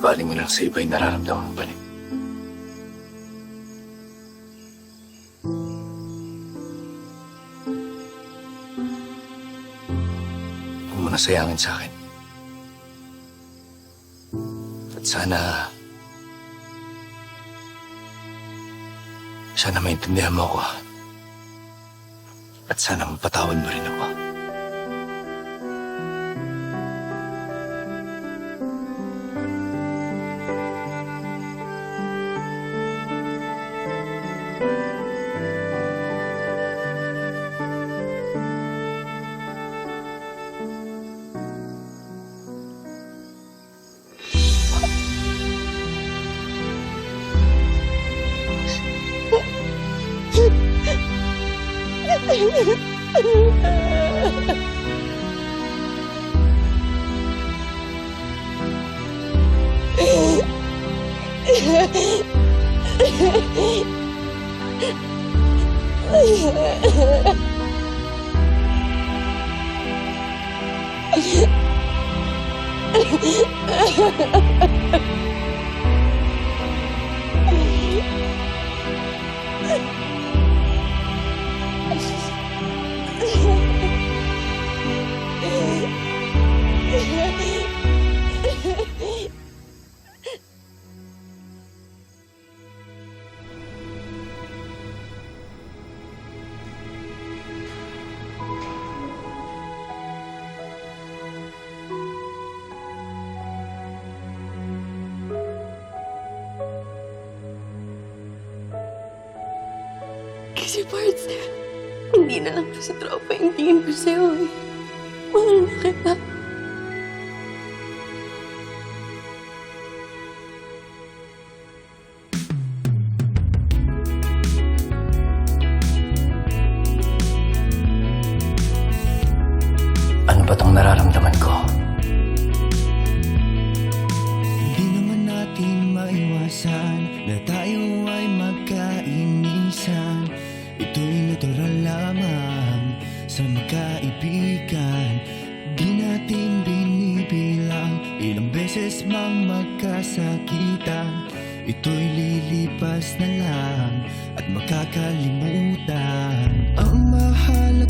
Baling mo lang sa iba nararamdaman mo balik. Huwag mo nasayangin sa akin. At sana... Sana maintindihan mo ako. Sana mapatawad mo rin ako. Ha ha ha ha! Kasi parts, hindi na lang po si Tropa yung tingin ko sa'yo. Mahal na kita. Beses mang magkasakitan Ito'y lilipas na lang at makakalimutan. Ang mahal